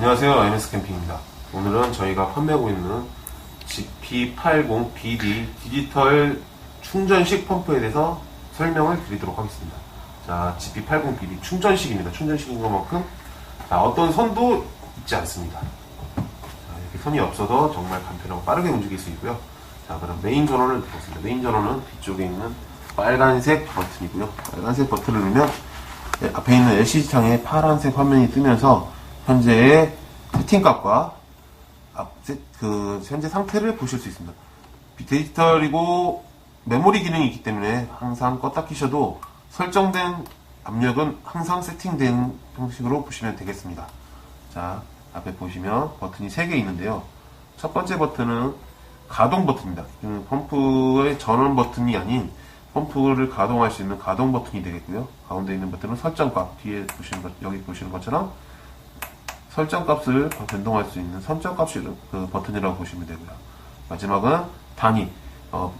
안녕하세요. MS 캠핑입니다. 오늘은 저희가 판매하고 있는 GP80BD 디지털 충전식 펌프에 대해서 설명을 드리도록 하겠습니다. 자, GP80BD 충전식입니다. 충전식인 것만큼 자, 어떤 선도 있지 않습니다. 자, 이렇게 선이 없어도 정말 간편하고 빠르게 움직일 수 있고요. 자, 그럼 메인 전원을 보겠습니다. 메인 전원은 뒤쪽에 있는 빨간색 버튼이고요. 빨간색 버튼을 누르면 네, 앞에 있는 LCD 창에 파란색 화면이 뜨면서 현재의 세팅값과 앞, 세- 그 현재 상태를 보실 수 있습니다. 디지털이고 메모리 기능이 있기 때문에 항상 껐다 키셔도 설정된 압력은 항상 세팅된 형식으로 보시면 되겠습니다. 자, 앞에 보시면 버튼이 3개 있는데요. 첫 번째 버튼은 가동 버튼입니다. 음, 펌프의 전원 버튼이 아닌 펌프를 가동할 수 있는 가동 버튼이 되겠고요. 가운데 있는 버튼은 설정값, 뒤에 보시는 것, 여기 보시는 것처럼 설정값을 변동할 수 있는 선정값이 그 버튼이라고 보시면 되고요. 마지막은 단위. 어,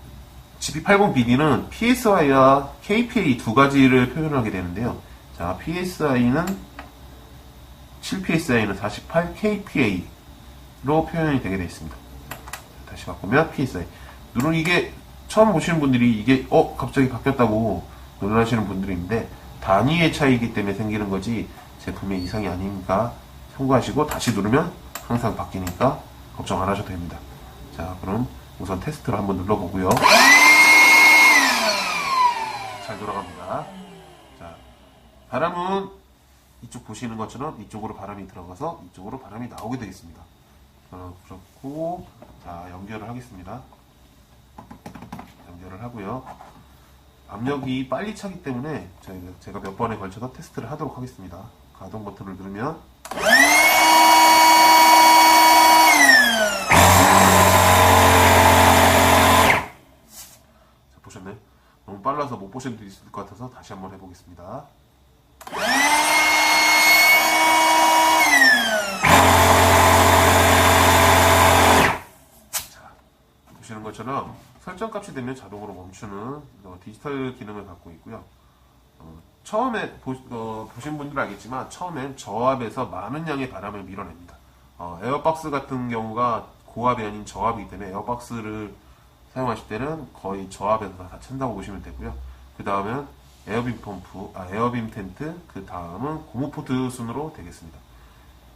GP80BD는 PSI와 KPA 두 가지를 표현하게 되는데요. 자, PSI는 7PSI는 48 KPA로 표현이 되게 되어 있습니다. 다시 바꾸면 PSI. 누른 이게 처음 보시는 분들이 이게 어 갑자기 바뀌었다고 놀라시는 분들이 있는데 단위의 차이이기 때문에 생기는 거지 제품의 이상이 아닌가 참고하시고 다시 누르면 항상 바뀌니까 걱정 안 하셔도 됩니다. 자 그럼 우선 테스트를 한번 눌러보고요. 잘 돌아갑니다. 자 바람은 이쪽 보시는 것처럼 이쪽으로 바람이 들어가서 이쪽으로 바람이 나오게 되겠습니다. 어, 그렇고 자 연결을 하겠습니다. 연결을 하고요. 압력이 빨리 차기 때문에 제가 몇 번에 걸쳐서 테스트를 하도록 하겠습니다. 가동 버튼을 누르면 자, 보셨나요? 너무 빨라서 못 보신 분들이 있을 것 같아서 다시 한번 해보겠습니다. 보시는 것처럼 설정값이 되면 자동으로 멈추는 어, 디지털 기능을 갖고 있고요. 어, 처음에 보, 신 분들은 알겠지만 처음엔 저압에서 많은 양의 바람을 밀어냅니다. 어, 에어박스 같은 경우가 고압이 아닌 저압이기 때문에 에어박스를 사용하실 때는 거의 저압에서 다 찬다고 보시면 되고요. 그 다음은 에어빔 펌프, 아, 에어빔 텐트, 그 다음은 고무포트 순으로 되겠습니다.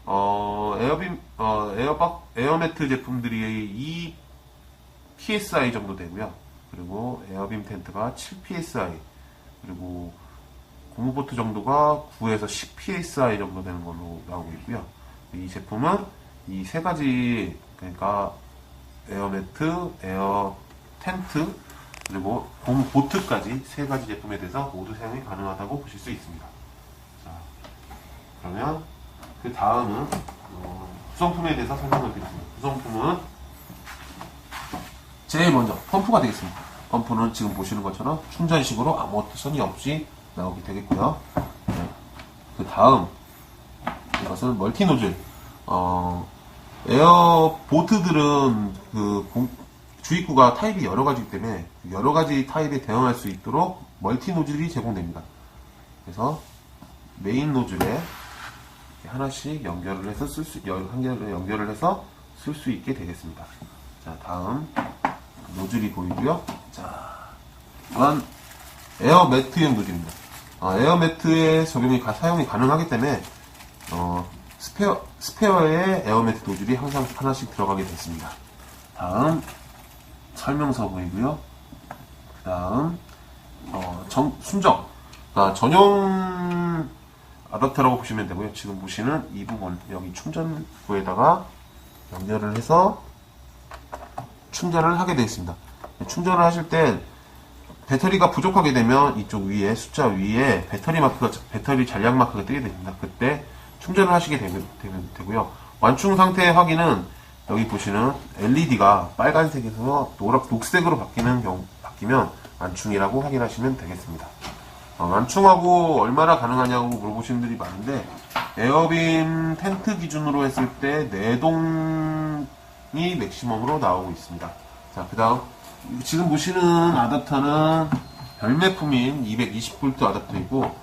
어, 에어빔, 어, 에어박, 에어매트 제품들이 이 PSI 정도 되고요. 그리고 에어빔 텐트가 7PSI 그리고 고무보트 정도가 9에서 10PSI 정도 되는 걸로 나오고 있고요. 이 제품은 이 세 가지 그러니까 에어매트, 에어 텐트 그리고 고무 보트까지 세 가지 제품에 대해서 모두 사용이 가능하다고 보실 수 있습니다. 자, 그러면 그 다음은 어, 구성품에 대해서 설명을 드리겠습니다. 구성품은 제일 먼저 펌프가 되겠습니다. 펌프는 지금 보시는 것처럼 충전식으로 아무것도 선이 없이 나오게 되겠고요. 네. 그 다음 이것은 멀티 노즐. 어, 에어 보트들은 그 공- 주입구가 타입이 여러 가지이기 때문에 여러 가지 타입에 대응할 수 있도록 멀티 노즐이 제공됩니다. 그래서 메인 노즐에 하나씩 연결을 해서 쓸 수, 연결을 해서 쓸 수 있게 되겠습니다. 자, 다음 노즐이 보이고요. 자, 이건 에어 매트용 노즐입니다. 어, 에어 매트의 적용이 가- 사용이 가능하기 때문에 어, 스페어 스페어에 에어 매트 노즐이 항상 하나씩 들어가게 됐습니다. 다음 설명서 보이고요. 그 다음 어, 정, 순정 아, 전용 아답터라고 보시면 되고요. 지금 보시는 이 부분 여기 충전구에다가 연결을 해서 충전을 하게 되어 있습니다. 충전을 하실 때 배터리가 부족하게 되면 이쪽 위에 숫자 위에 배터리 마크가 배터리 잔량 마크가 뜨게 됩니다. 그때 충전을 하시게 되고요. 완충 상태 확인은 여기 보시는 LED가 빨간색에서 노랗 녹색으로 바뀌는 경우 바뀌면 완충이라고 확인하시면 되겠습니다. 어, 완충하고 얼마나 가능하냐고 물어보시는 분들이 많은데 에어빔 텐트 기준으로 했을 때 4동이 맥시멈으로 나오고 있습니다. 자, 그 다음 지금 보시는 아답터는 별매품인 220V 아답터이고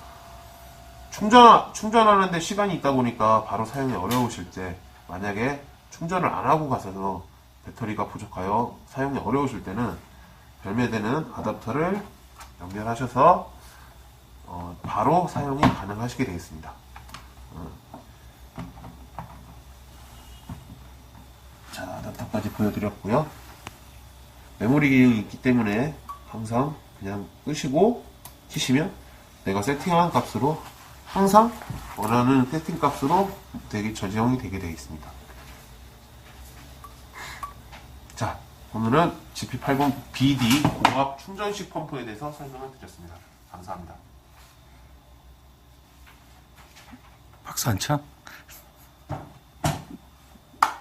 충전, 충전하는데 시간이 있다 보니까 바로 사용이 어려우실 때, 만약에 충전을 안 하고 가서도 배터리가 부족하여 사용이 어려우실 때는 별매되는 아답터를 연결하셔서 어, 바로 사용이 가능하시게 되겠습니다. 어. 자, 아답터까지 보여드렸고요. 메모리 기능이 있기 때문에 항상 그냥 끄시고 키시면 내가 세팅한 값으로 항상 원하는 세팅 값으로 되게 저지형이 되게 되어 있습니다. 자, 오늘은 GP80BD 고압 충전식 펌프에 대해서 설명을 드렸습니다. 감사합니다. 박수 한 참.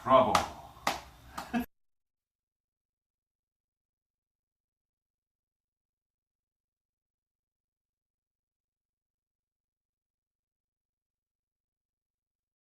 브라보.